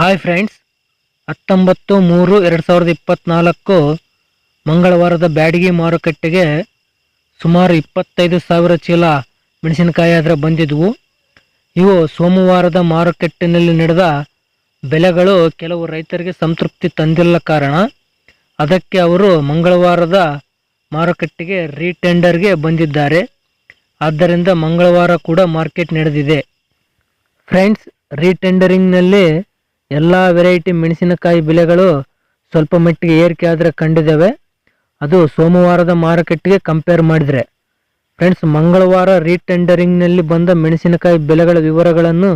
Hi friends, ಹತ್ತೊಂಬತ್ತು ಮೂರು ಎರಡು ಸಾವಿರದ ಇಪ್ಪತ್ತ್ನಾಲ್ಕು ಮಂಗಳವಾರದ ಬ್ಯಾಡಗಿ ಮಾರುಕಟ್ಟೆಗೆ ಸುಮಾರು ಇಪ್ಪತ್ತೈದು ಸಾವಿರ ಚೀಲ ಮೆಣಸಿನಕಾಯಿ ಆದರೆ ಬಂದಿದ್ವು. ಇವು ಸೋಮವಾರದ ಮಾರುಕಟ್ಟೆನಲ್ಲಿ ನಡೆದ ಬೆಲೆಗಳು ಕೆಲವು ರೈತರಿಗೆ ಸಂತೃಪ್ತಿ ತಂದಿಲ್ಲ ಕಾರಣ, ಅದಕ್ಕೆ ಅವರು ಮಂಗಳವಾರದ ಮಾರುಕಟ್ಟೆಗೆ ರೀಟೆಂಡರ್ಗೆ ಬಂದಿದ್ದಾರೆ. ಆದ್ದರಿಂದ ಮಂಗಳವಾರ ಕೂಡ ಮಾರ್ಕೆಟ್ ನಡೆದಿದೆ. ಫ್ರೆಂಡ್ಸ್, ರೀಟೆಂಡರಿಂಗ್ನಲ್ಲಿ ಎಲ್ಲ ವೆರೈಟಿ ಮೆಣಸಿನಕಾಯಿ ಬೆಲೆಗಳು ಸ್ವಲ್ಪ ಮಟ್ಟಿಗೆ ಏರಿಕೆ ಆದರೆ ಕಂಡಿದ್ದಾವೆ. ಅದು ಸೋಮವಾರದ ಮಾರುಕಟ್ಟೆಗೆ ಕಂಪೇರ್ ಮಾಡಿದರೆ. ಫ್ರೆಂಡ್ಸ್ ಮಂಗಳವಾರ ರೀಟೆಂಡರಿಂಗ್ನಲ್ಲಿ ಬಂದ ಮೆಣಸಿನಕಾಯಿ ಬೆಲೆಗಳ ವಿವರಗಳನ್ನು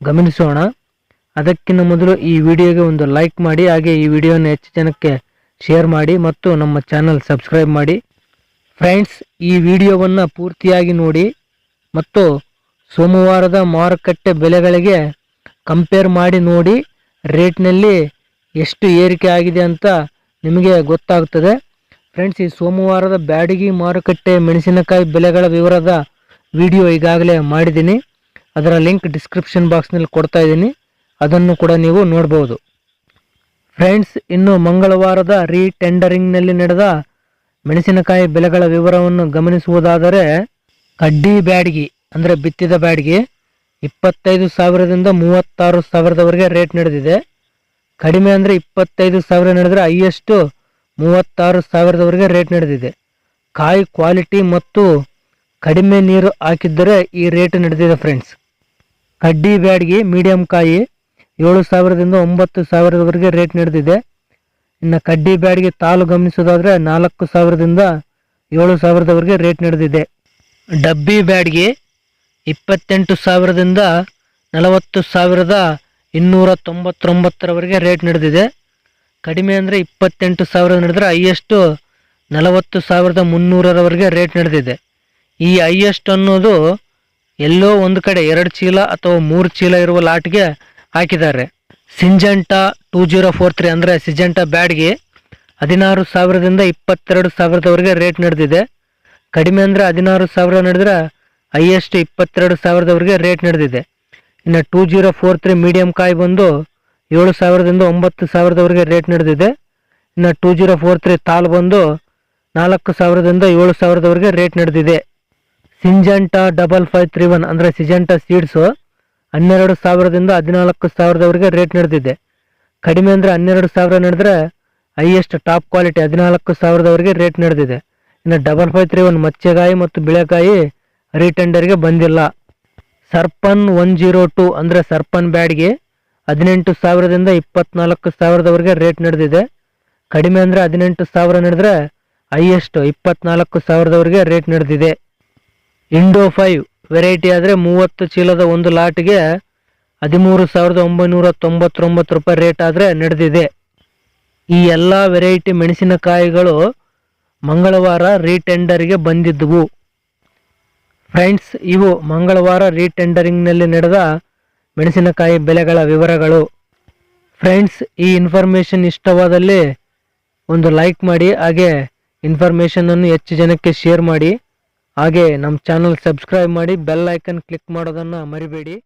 ಗಮನಿಸೋಣ. ಅದಕ್ಕಿಂತ ಮೊದಲು ಈ ವಿಡಿಯೋಗೆ ಒಂದು ಲೈಕ್ ಮಾಡಿ, ಹಾಗೆ ಈ ವಿಡಿಯೋನ ಹೆಚ್ಚು ಜನಕ್ಕೆ ಶೇರ್ ಮಾಡಿ ಮತ್ತು ನಮ್ಮ ಚಾನಲ್ ಸಬ್ಸ್ಕ್ರೈಬ್ ಮಾಡಿ. ಫ್ರೆಂಡ್ಸ್ ಈ ವಿಡಿಯೋವನ್ನು ಪೂರ್ತಿಯಾಗಿ ನೋಡಿ ಮತ್ತು ಸೋಮವಾರದ ಮಾರುಕಟ್ಟೆ ಬೆಲೆಗಳಿಗೆ ಕಂಪೇರ್ ಮಾಡಿ ನೋಡಿ. ರೇಟ್ನಲ್ಲಿ ಎಷ್ಟು ಏರಿಕೆ ಆಗಿದೆ ಅಂತ ನಿಮಗೆ ಗೊತ್ತಾಗ್ತದೆ. ಫ್ರೆಂಡ್ಸ್, ಈ ಸೋಮವಾರದ ಬ್ಯಾಡಗಿ ಮಾರುಕಟ್ಟೆ ಮೆಣಸಿನಕಾಯಿ ಬೆಲೆಗಳ ವಿವರದ ವಿಡಿಯೋ ಈಗಾಗಲೇ ಮಾಡಿದ್ದೀನಿ. ಅದರ ಲಿಂಕ್ ಡಿಸ್ಕ್ರಿಪ್ಷನ್ ಬಾಕ್ಸ್ನಲ್ಲಿ ಕೊಡ್ತಾ ಇದ್ದೀನಿ. ಅದನ್ನು ಕೂಡ ನೀವು ನೋಡ್ಬೋದು. ಫ್ರೆಂಡ್ಸ್, ಇನ್ನು ಮಂಗಳವಾರದ ರೀಟೆಂಡರಿಂಗ್ನಲ್ಲಿ ನಡೆದ ಮೆಣಸಿನಕಾಯಿ ಬೆಲೆಗಳ ವಿವರವನ್ನು ಗಮನಿಸುವುದಾದರೆ ಕಡ್ಡಿ ಬ್ಯಾಡಗಿ, ಅಂದರೆ ಬಿತ್ತಿದ ಬ್ಯಾಡಗಿ ಇಪ್ಪತ್ತೈದು ಸಾವಿರದಿಂದ ಮೂವತ್ತಾರು ಸಾವಿರದವರೆಗೆ ರೇಟ್ ನಡೆದಿದೆ. ಕಡಿಮೆ ಅಂದರೆ ಇಪ್ಪತ್ತೈದು ಸಾವಿರ ನಡೆದರೆ ಹೈಯೆಸ್ಟು ಮೂವತ್ತಾರು ಸಾವಿರದವರೆಗೆ ರೇಟ್ ನಡೆದಿದೆ. ಕಾಯಿ ಕ್ವಾಲಿಟಿ ಮತ್ತು ಕಡಿಮೆ ನೀರು ಹಾಕಿದ್ದರೆ ಈ ರೇಟ್ ನಡೆದಿದೆ ಫ್ರೆಂಡ್ಸ್ ಕಡ್ಡಿ ಬ್ಯಾಡ್ಗಿ ಮೀಡಿಯಂ ಕಾಯಿ ಏಳು ಸಾವಿರದಿಂದ ಒಂಬತ್ತು ಸಾವಿರದವರೆಗೆ ರೇಟ್ ನಡೆದಿದೆ. ಇನ್ನು ಕಡ್ಡಿ ಬ್ಯಾಡ್ಗೆ ತಾಲು ಗಮನಿಸೋದಾದರೆ ನಾಲ್ಕು ಸಾವಿರದಿಂದ ಏಳು ಸಾವಿರದವರೆಗೆ ರೇಟ್ ನಡೆದಿದೆ. ಡಬ್ಬಿ ಬ್ಯಾಡ್ಗೆ ಇಪ್ಪತ್ತೆಂಟು ಸಾವಿರದಿಂದ ನಲವತ್ತು ಸಾವಿರದ ಇನ್ನೂರ ತೊಂಬತ್ತೊಂಬತ್ತರವರೆಗೆ ರೇಟ್ ನಡೆದಿದೆ. ಕಡಿಮೆ ಅಂದರೆ ಇಪ್ಪತ್ತೆಂಟು ಸಾವಿರ ನಡೆದರೆ ಹೈಯೆಸ್ಟು ನಲವತ್ತು ಸಾವಿರದ ಮುನ್ನೂರರವರೆಗೆ ರೇಟ್ ನಡೆದಿದೆ. ಈ ಹೈಯೆಸ್ಟ್ ಅನ್ನೋದು ಎಲ್ಲೋ ಒಂದು ಕಡೆ ಎರಡು ಚೀಲ ಅಥವಾ ಮೂರು ಚೀಲ ಇರುವ ಲಾಟ್ಗೆ ಹಾಕಿದ್ದಾರೆ. Syngenta two zero four three ಅಂದರೆ ಸಿಜೆಂಟಾ ಬ್ಯಾಡ್ಗೆ ಹದಿನಾರು ಸಾವಿರದಿಂದ ಇಪ್ಪತ್ತೆರಡು ಸಾವಿರದವರೆಗೆ ರೇಟ್ ನಡೆದಿದೆ. ಕಡಿಮೆ ಅಂದರೆ ಹದಿನಾರು ಸಾವಿರ ನಡೆದ್ರೆ ಹೈಯೆಸ್ಟ್ ಇಪ್ಪತ್ತೆರಡು ಸಾವಿರದವರೆಗೆ ರೇಟ್ ನಡೆದಿದೆ. ಇನ್ನು two zero four three medium ಕಾಯಿ ಬಂದು ಏಳು ಸಾವಿರದಿಂದ ಒಂಬತ್ತು ಸಾವಿರದವರೆಗೆ ರೇಟ್ ನಡೆದಿದೆ. ಇನ್ನು ಟೂ ಜೀರೋ ಫೋರ್ ತ್ರೀ ತಾಲ್ ಬಂದು ನಾಲ್ಕು ಸಾವಿರದಿಂದ ಏಳು ಸಾವಿರದವರೆಗೆ ರೇಟ್ ನಡೆದಿದೆ. Syngenta double five three one ಅಂದರೆ ಸಿಜೆಂಟಾ ಸೀಡ್ಸು ಹನ್ನೆರಡು ಸಾವಿರದಿಂದ ಹದಿನಾಲ್ಕು ಸಾವಿರದವರೆಗೆ ರೇಟ್ ನಡೆದಿದೆ. ಕಡಿಮೆ ಅಂದರೆ ಹನ್ನೆರಡು ಸಾವಿರ ನಡೆದ್ರೆ ಹೈಯೆಸ್ಟ್ ಟಾಪ್ ಕ್ವಾಲಿಟಿ ಹದಿನಾಲ್ಕು ಸಾವಿರದವರೆಗೆ ರೇಟ್ ನಡೆದಿದೆ. ಇನ್ನು ಡಬಲ್ ಫೈವ್ ತ್ರೀ ಒನ್ ಮಚ್ಚೆಗಾಯಿ ಮತ್ತು ಬಿಳೆಕಾಯಿ ರೀಟೆಂಡರ್ಗೆ ಬಂದಿಲ್ಲ. ಸರ್ಪನ್ ಒನ್ ಜೀರೋ ಟು ಅಂದರೆ ಸರ್ಪನ್ ಬ್ಯಾಡ್ಗೆ ಹದಿನೆಂಟು ಸಾವಿರದಿಂದ ಇಪ್ಪತ್ನಾಲ್ಕು ಸಾವಿರದವರೆಗೆ ರೇಟ್ ನಡೆದಿದೆ. ಕಡಿಮೆ ಅಂದರೆ ಹದಿನೆಂಟು ಸಾವಿರ ನಡೆದ್ರೆ ಹೈಯೆಸ್ಟ್ ಇಪ್ಪತ್ನಾಲ್ಕು ಸಾವಿರದವರೆಗೆ ರೇಟ್ ನಡೆದಿದೆ. ಇಂಡೋ ಫೈವ್ ವೆರೈಟಿ ಆದರೆ ಮೂವತ್ತು ಚೀಲದ ಒಂದು ಲಾಟ್ಗೆ ಹದಿಮೂರು ಸಾವಿರದ ಒಂಬೈನೂರ ತೊಂಬತ್ತೊಂಬತ್ತು ರೂಪಾಯಿ ರೇಟ್ ಆದರೆ ನಡೆದಿದೆ. ಈ ಎಲ್ಲ ವೆರೈಟಿ ಮೆಣಸಿನಕಾಯಿಗಳು ಮಂಗಳವಾರ ರೀಟೆಂಡರ್ಗೆ ಬಂದಿದ್ದವು ಫ್ರೆಂಡ್ಸ್, ಇವು ಮಂಗಳವಾರ ರೀಟೆಂಡರಿಂಗ್ನಲ್ಲಿ ನಡೆದ ಮೆಣಸಿನಕಾಯಿ ಬೆಲೆಗಳ ವಿವರಗಳು. ಫ್ರೆಂಡ್ಸ್, ಈ ಇನ್ಫಾರ್ಮೇಷನ್ ಇಷ್ಟವಾದಲ್ಲಿ ಒಂದು ಲೈಕ್ ಮಾಡಿ, ಹಾಗೆ ಇನ್ಫಾರ್ಮೇಷನನ್ನು ಹೆಚ್ಚು ಜನಕ್ಕೆ ಶೇರ್ ಮಾಡಿ. ಹಾಗೆ ನಮ್ಮ ಚಾನಲ್ ಸಬ್ಸ್ಕ್ರೈಬ್ ಮಾಡಿ, ಬೆಲ್ ಐಕನ್ ಕ್ಲಿಕ್ ಮಾಡೋದನ್ನು ಮರಿಬೇಡಿ.